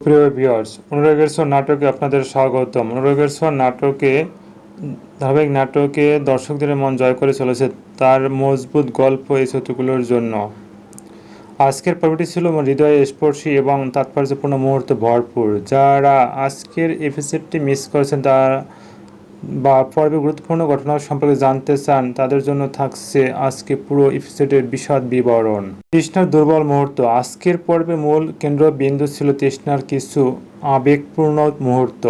প্রিয় ভিউয়ার্স অনুরাগের স্বর নাটকে আপনাদের স্বাগতম। অনুরাগের স্বর নাটকে, ধারাবাহিক নাটকে দর্শকদের মন জয় করে চলেছে তার মজবুত গল্প এই চরিত্রগুলোর জন্য। আজকের পর্বটি ছিল হৃদয় স্পর্শী এবং তাৎপর্যপূর্ণ মুহূর্তে ভরপুর। যারা আজকের এপিসোডটি মিস করেছেন তারা বা পর্বে গুরুত্বপূর্ণ ঘটনা সম্পর্কে জানতে চান, তাদের জন্য থাকছে আজকে পুরো এপিসোডের বিশদ বিবরণ। তৃষ্ণার দুর্বল মুহূর্ত। আজকের পর্বে মূল কেন্দ্রবিন্দু ছিল তৃষ্ণার কিছু আবেগপূর্ণ মুহূর্ত।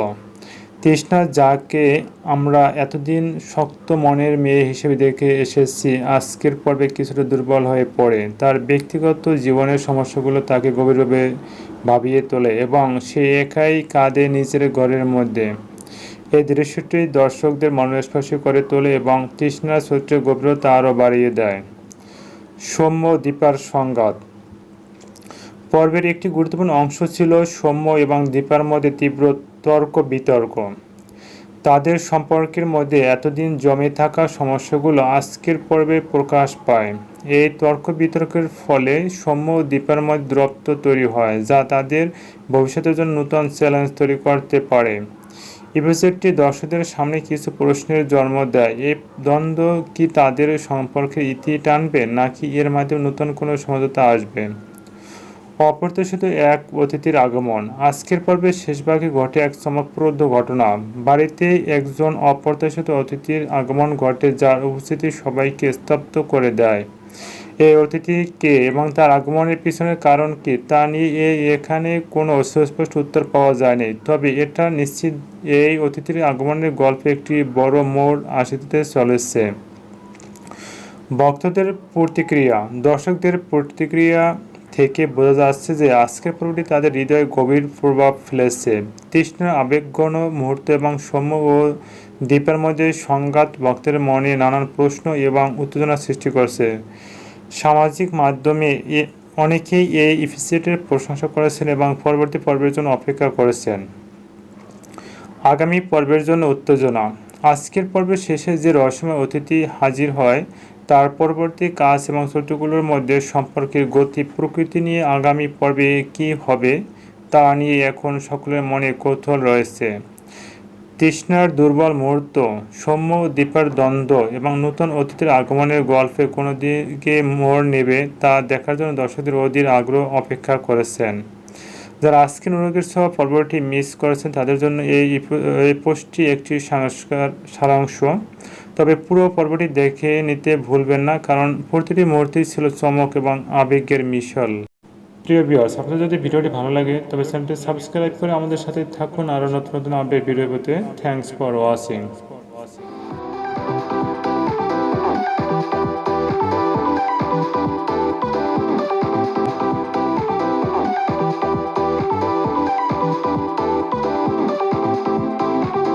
তৃষ্ণা যাকে আমরা এতদিন শক্ত মনের মেয়ে হিসেবে দেখে এসেছি, আজকের পর্বে কিছুটা দুর্বল হয়ে পড়ে। তার ব্যক্তিগত জীবনের সমস্যাগুলো তাকে গভীরভাবে ভাবিয়ে তোলে এবং সে একাই কাঁদে নিজের ঘরের মধ্যে। এই দৃশ্যটি দর্শকদের মনোস্পর্শী করে তোলে এবং তৃষ্ণা চরিত্রের গভীরতা আরও বাড়িয়ে দেয়। সৌম্য দীপার সংঘাত। পর্বের একটি গুরুত্বপূর্ণ অংশ ছিল সৌম্য এবং দীপার মধ্যে তীব্র তর্ক, বিতর্ক। তাদের সম্পর্কের মধ্যে এতদিন জমে থাকা সমস্যাগুলো আজকের পর্বে প্রকাশ পায়। এই তর্ক, বিতর্কের ফলে সৌম্য ও দীপার মধ্যে দূরত্ব তৈরি হয়, যা তাদের ভবিষ্যতের জন্য নতুন চ্যালেঞ্জ তৈরি করতে পারে। এপিসোডটি দর্শকদের সামনে কিছু প্রশ্নের জন্ম দেয়। এই দ্বন্দ্ব কি তাদের সম্পর্কে ইতি টানবে, নাকি এর মাধ্যমে নতুন কোনো সমঝোতা আসবে? অপ্রত্যাশিত এক অতিথির আগমন। আজকের পর্বের শেষ ভাগে ঘটে এক চমকপ্রদ ঘটনা। বাড়িতে একজন অপ্রত্যাশিত অতিথির আগমন ঘটে, যার উপস্থিতি সবাইকে স্তব্ধ করে দেয়। এই অতিথি কে এবং তার আগমনের পিছনের কারণ কি তা নিয়ে এখানে কোনো সুস্পষ্ট উত্তর পাওয়া যায়নি। তবে এটা নিশ্চিত এই অতিথির আগমনের গল্পে একটি বড় মোড় আসিতে চলেছে। ভক্তদের প্রতিক্রিয়া। দর্শকদের প্রতিক্রিয়া থেকে বোঝা যাচ্ছে যে আজকের পর্বটি তাদের হৃদয়ে গভীর প্রভাব ফেলেছে। তৃষ্ণার আবেগঘন মুহূর্ত এবং সৌম্য ও দ্বীপের মধ্যে সংঘাত ভক্তের মনে নানান প্রশ্ন এবং উত্তেজনা সৃষ্টি করছে। সামাজিক মাধ্যমে অনেকেই এই এপিসোডের প্রশংসা করেছেন এবং পরবর্তী পর্বের জন্য অপেক্ষা করেছেন। আগামী পর্বের জন্য উত্তেজনা। আজকের পর্বের শেষে যে রহস্যময় অতিথি হাজির হয়, তার পরবর্তী কাজ এবং চরিত্রগুলোর মধ্যে সম্পর্কের গতি, প্রকৃতি নিয়ে আগামী পর্বে কী হবে, তা নিয়ে এখন সকলের মনে কৌতূহল রয়েছে। তৃষ্ণার দুর্বল মুহূর্ত, সৌম্য ও দীপার দ্বন্দ্ব এবং নতুন অতিথির আগমনের গল্পে কোনো দিকে মোড় নেবে তা দেখার জন্য দর্শকদের অধীর আগ্রহ অপেক্ষা করেছেন। যারা আজকের অনুরোগের সহ পর্বটি মিস করেছেন, তাদের জন্য এই এই পোস্টটি একটি সংস্কার সারাংশ। তবে পুরো পর্বটি দেখে নিতে ভুলবেন না, কারণ প্রতিটি মুহূর্তেই ছিল চমক এবং আবেগের মিশল। প্রিয় ভিউয়ার্স আপনাদের যদি ভিডিওটি ভালো লাগে, তবে চ্যানেলটি সাবস্ক্রাইব করে আমাদের সাথে থাকুন। আরও নতুন নতুন আপডেট ভিডিও পেতে থ্যাংকস ফর ওয়াচিং